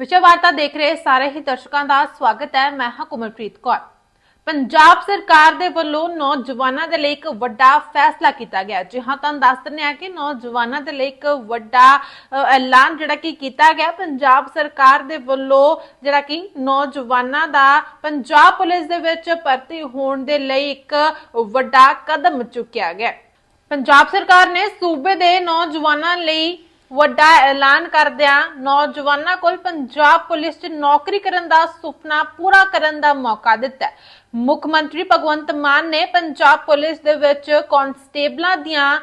ਵਿਸ਼ੇ ਵਾਰਤਾ ਦੇਖ ਰਹੇ ਸਾਰੇ ਹੀ ਦਰਸ਼ਕਾਂ ਦਾ ਸਵਾਗਤ ਹੈ। ਮੈਂ ਹਾਂ ਕੁਮਲਪ੍ਰੀਤ ਕੌਰ। ਪੰਜਾਬ ਸਰਕਾਰ ਦੇ ਵੱਲੋਂ ਨੌਜਵਾਨਾਂ ਦੇ ਲਈ ਇੱਕ ਵੱਡਾ ਫੈਸਲਾ ਕੀਤਾ ਗਿਆ। ਜੀ ਹਾਂ, ਤੁਹਾਨੂੰ ਦੱਸ ਦਿੰਦੇ ਹਾਂ ਕਿ ਨੌਜਵਾਨਾਂ ਦੇ ਲਈ ਇੱਕ ਵੱਡਾ ਐਲਾਨ ਜਿਹੜਾ ਕਿ ਕੀਤਾ ਗਿਆ। ਪੰਜਾਬ ਸਰਕਾਰ ਦੇ ਵੱਲੋਂ ਜਿਹੜਾ ਕਿ ਨੌਜਵਾਨਾਂ ਦਾ ਪੰਜਾਬ ਪੁਲਿਸ ਦੇ ਵਿੱਚ ਭਰਤੀ ਹੋਣ ਦੇ ਲਈ ਇੱਕ ਵੱਡਾ ਕਦਮ ਚੁੱਕਿਆ ਗਿਆ। ਪੰਜਾਬ ਸਰਕਾਰ ਨੇ ਸੂਬੇ ਦੇ ਨੌਜਵਾਨਾਂ ਲਈ ਵੱਡਾ ਐਲਾਨ ਕਰਦਿਆਂ ਨੌਜਵਾਨਾਂ ਕੋਲ ਪੰਜਾਬ ਪੁਲਿਸ 'ਚ ਨੌਕਰੀ ਕਰਨ ਦਾ ਸੁਪਨਾ ਪੂਰਾ ਕਰਨ ਦਾ ਮੌਕਾ ਦਿੱਤਾ ਮੁੱਖ ਮੰਤਰੀ ਭਗਵੰਤ ਮਾਨ ਨੇ ਪੰਜਾਬ ਪੁਲਿਸ ਦੇ ਵਿੱਚ ਕਾਂਸਟੇਬਲਾਂ ਦੀਆਂ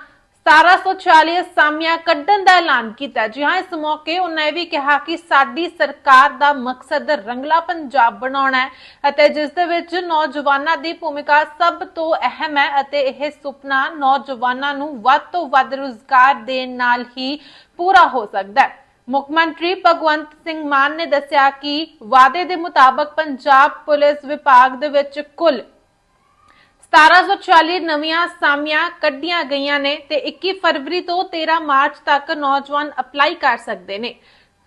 1746 ਅਸਾਮੀਆਂ ਕੱਢਣ ਦਾ ਐਲਾਨ ਕੀਤਾ ਜੀ ਹਾਂ, ਇਸ ਮੌਕੇ ਉਹਨਾਂ ਇਹ ਵੀ ਕਿਹਾ ਕਿ ਸਾਡੀ ਸਰਕਾਰ ਦਾ ਮਕਸਦ ਰੰਗਲਾ ਪੰਜਾਬ ਬਣਾਉਣਾ ਹੈ ਅਤੇ ਜਿਸ ਦੇ ਵਿੱਚ ਨੌਜਵਾਨਾਂ ਦੀ ਭੂਮਿਕਾ ਸਭ ਤੋਂ ਅਹਿਮ ਹੈ ਅਤੇ ਇਹ ਸੁਪਨਾ ਨੌਜਵਾਨਾਂ ਨੂੰ ਵੱਧ ਤੋਂ ਵੱਧ ਰੁਜ਼ਗਾਰ ਦੇਣ ਨਾਲ ਹੀ ਪੂਰਾ ਹੋ ਸਕਦਾ ਹੈ। ਮੁੱਖ ਮੰਤਰੀ ਭਗਵੰਤ ਸਿੰਘ ਮਾਨ ਨੇ ਦੱਸਿਆ ਕਿ ਵਾਅਦੇ ਦੇ ਮੁਤਾਬਕ ਪੰਜਾਬ ਪੁਲਿਸ ਵਿਭਾਗ ਦੇ ਵਿੱਚ ਕੁੱਲ 1740 ਨਵੀਆਂ ਸਾਮੀਆਂ ਕੱਢੀਆਂ ਗਈਆਂ ਨੇ ਤੇ 21 ਫਰਵਰੀ ਤੋਂ 13 ਮਾਰਚ ਤੱਕ ਨੌਜਵਾਨ ਅਪਲਾਈ ਕਰ ਸਕਦੇ ਨੇ।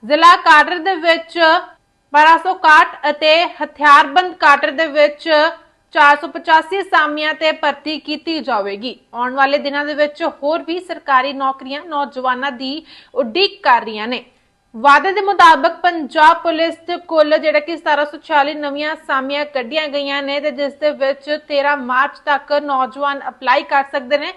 ਜ਼ਿਲ੍ਹਾ ਕਾਡਰ ਦੇ ਵਿੱਚ 1261 ਅਤੇ ਹਥਿਆਰਬੰਦ ਕਾਡਰ ਦੇ ਵਿੱਚ 485 ਸਾਮੀਆਂ ਤੇ ਭਰਤੀ ਕੀਤੀ ਜਾਵੇਗੀ। ਆਉਣ ਵਾਲੇ ਦਿਨਾਂ ਦੇ ਵਿੱਚ ਹੋਰ ਵੀ ਸਰਕਾਰੀ ਨੌਕਰੀਆਂ ਨੌਜਵਾਨਾਂ ਦੀ ਉਡੀਕ ਕਰ ਰਹੀਆਂ ਨੇ। ਵਾਅਦੇ ਦੇ ਮੁਤਾਬਕ ਪੰਜਾਬ ਪੁਲਿਸ ਤੇ ਕੁੱਲ ਜਿਹੜਾ ਕਿ 1746 ਨਵੀਆਂ ਸਾਮੀਆਂ ਕੱਢੀਆਂ ਗਈਆਂ ਨੇ ਤੇ ਜਿਸ ਦੇ ਵਿੱਚ 13 ਮਾਰਚ ਤੱਕ ਨੌਜਵਾਨ ਅਪਲਾਈ ਕਰ ਸਕਦੇ ਨੇ।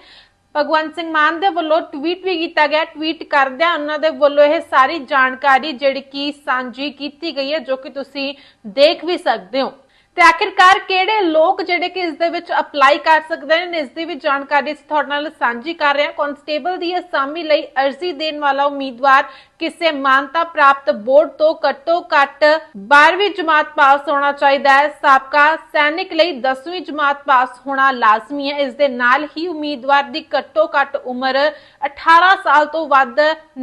ਭਗਵੰਤ ਸਿੰਘ ਮਾਨ ਦੇ ਵੱਲੋਂ ਟਵੀਟ ਵੀ ਕੀਤਾ ਗਿਆ। ਟਵੀਟ ਕਰਦਿਆਂ ਉਹਨਾਂ ਦੇ ਵੱਲੋਂ ਇਹ ਸਾਰੀ ਜਾਣਕਾਰੀ ਜਿਹੜੀ ਕਿ ਸਾਂਝੀ ਕੀਤੀ ਗਈ ਹੈ, ਜੋ ਕਿ ਤੁਸੀਂ ਦੇਖ ਵੀ ਸਕਦੇ ਹੋ। ਤੇ ਆਖਿਰਕਾਰ ਕਿਹੜੇ ਲੋਕ ਜਿਹੜੇ ਕਿ ਇਸ ਦੇ ਵਿੱਚ ਅਪਲਾਈ ਕਰ ਸਕਦੇ ਨੇ, ਇਸ ਦੀ ਵੀ ਜਾਣਕਾਰੀ ਅਸੀਂ ਤੁਹਾਡੇ ਨਾਲ ਸਾਂਝੀ ਕਰ ਰਹੇ ਹਾਂ। ਕਾਂਸਟੇਬਲ ਦੀ ਅਸਾਮੀ ਲਈ ਅਰਜ਼ੀ ਦੇਣ ਵਾਲਾ ਉਮੀਦਵਾਰ ਕਿਸੇ ਮਾਨਤਾ ਪ੍ਰਾਪਤ ਬੋਰਡ ਤੋਂ ਘੱਟੋ ਘੱਟ 12ਵੀਂ ਜਮਾਤ ਪਾਸ ਹੋਣਾ ਚਾਹੀਦਾ ਹੈ। ਸਾਬਕਾ ਸੈਨਿਕ ਲਈ 10ਵੀਂ ਜਮਾਤ ਪਾਸ ਹੋਣਾ ਲਾਜ਼ਮੀ ਹੈ। ਇਸ ਦੇ ਨਾਲ ਹੀ ਉਮੀਦਵਾਰ ਦੀ ਘੱਟੋ ਘੱਟ ਉਮਰ 18 ਸਾਲ ਤੋਂ ਵੱਧ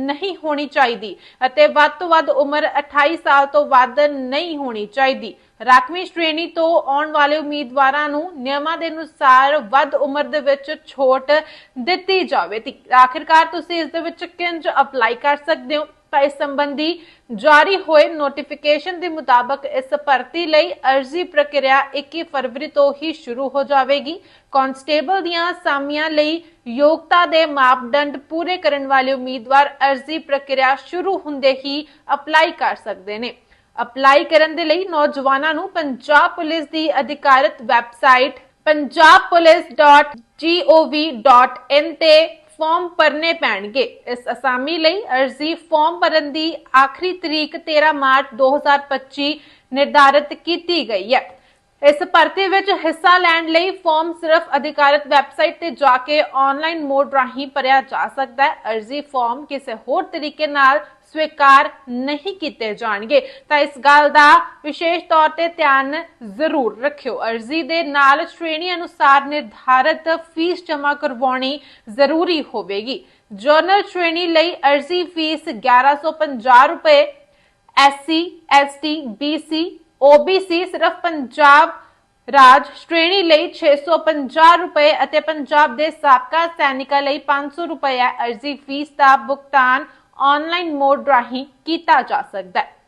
ਨਹੀਂ ਹੋਣੀ ਚਾਹੀਦੀ ਅਤੇ ਵੱਧ ਤੋਂ ਵੱਧ ਉਮਰ 28 ਸਾਲ ਤੋਂ ਵੱਧ ਨਹੀਂ ਹੋਣੀ ਚਾਹੀਦੀ। ਰਾਖਵੀਂ ਸ਼੍ਰੇਣੀ ਤੋਂ ਆਉਣ ਵਾਲੇ ਉਮੀਦਵਾਰਾਂ ਨੂੰ ਨਿਯਮਾਂ ਦੇ ਅਨੁਸਾਰ ਵੱਧ ਉਮਰ ਦੇ ਵਿੱਚ ਛੋਟ ਦਿੱਤੀ ਜਾਵੇ ਆਖਿਰਕਾਰ ਤੁਸੀਂ ਇਸ ਦੇ ਵਿੱਚ ਕਿੰਜ ਅਪਲਾਈ ਕਰ ਸਕਦੇ ਹੋ? ਤਾਂ ਇਸ ਸੰਬੰਧੀ ਜਾਰੀ ਹੋਏ ਨੋਟੀਫਿਕੇਸ਼ਨ ਦੇ ਮੁਤਾਬਕ ਇਸ ਭਰਤੀ ਲਈ ਅਰਜ਼ੀ ਪ੍ਰਕਿਰਿਆ 21 ਫਰਵਰੀ ਤੋਂ ਹੀ ਸ਼ੁਰੂ ਹੋ ਜਾਵੇਗੀ। ਕਾਂਸਟੇਬਲ ਦੀਆਂ ਸਾਮੀਆਂ ਲਈ ਯੋਗਤਾ ਦੇ ਮਾਪਦੰਡ ਪੂਰੇ ਕਰਨ ਵਾਲੇ ਉਮੀਦਵਾਰ ਅਰਜ਼ੀ ਪ੍ਰਕਿਰਿਆ ਸ਼ੁਰੂ ਹੁੰਦੇ ਹੀ ਅਪਲਾਈ ਕਰ ਸਕਦੇ ਨੇ। ਅਪਲਾਈ ਕਰਨ ਦੇ ਲਈ ਨੌਜਵਾਨਾਂ ਨੂੰ ਪੰਜਾਬ ਪੁਲਿਸ ਦੀ ਅਧਿਕਾਰਤ ਵੈਬਸਾਈਟ punjabpolice.gov.in ਤੇ ਫਾਰਮ ਭਰਨੇ ਪੈਣਗੇ। ਇਸ ਅਸਾਮੀ ਲਈ ਅਰਜ਼ੀ ਫਾਰਮ ਭਰਨ ਦੀ ਆਖਰੀ ਤਰੀਕ 13 ਮਾਰਚ 2025 ਨਿਰਧਾਰਿਤ ਕੀਤੀ ਗਈ ਹੈ। ਇਸ ਭਰਤੀ ਵਿੱਚ ਹਿੱਸਾ ਲੈਣ ਲਈ ਫਾਰਮ ਸਿਰਫ ਅਧਿਕਾਰਤ ਵੈਬਸਾਈਟ ਤੇ ਜਾ ਕੇ ਆਨਲਾਈਨ ਮੋਡ ਰਾਹੀਂ ਭਰਿਆ ਜਾ ਸਕਦਾ ਹੈ। ਅਰਜ਼ੀ ਫਾਰਮ ਕਿਸੇ ਹੋਰ ਤਰੀਕੇ ਨਾਲ ਸਵੀਕਾਰ ਨਹੀਂ ਕੀਤੇ ਜਾਣਗੇ। ਤਾਂ ਇਸ ਗੱਲ ਦਾ ਵਿਸ਼ੇਸ਼ ਤੌਰ ਤੇ ਧਿਆਨ ਜ਼ਰੂਰ ਰੱਖਿਓ। ਅਰਜ਼ੀ ਦੇ ਨਾਲ ਸ਼੍ਰੇਣੀ ਅਨੁਸਾਰ ਨਿਰਧਾਰਤ ਫੀਸ ਜਮ੍ਹਾਂ ਕਰਵਾਉਣੀ ਜ਼ਰੂਰੀ ਹੋਵੇਗੀ। ਜਨਰਲ ਸ਼੍ਰੇਣੀ ਲਈ ਅਰਜ਼ੀ ਫੀਸ 1150 ਰੁਪਏ ਐਸਸੀ ਐਸਟੀ ਬੀਸੀ ਓਬੀਸੀ ਸਿਰਫ ਪੰਜਾਬ ਰਾਜ ਸ਼੍ਰੇਣੀ ਲਈ 650 ਰੁਪਏ ਅਤੇ ਪੰਜਾਬ ਦੇ ਸਾਬਕਾ ਸੈਨਿਕਾਂ ਲਈ 500 ਰੁਪਏ ਅਰਜ਼ੀ ਫੀਸ ਦਾ ਭੁਗਤਾਨ ਆਨਲਾਈਨ ਮੋਡ ਰਾਹੀਂ ਕੀਤਾ ਜਾ ਸਕਦਾ ਹੈ।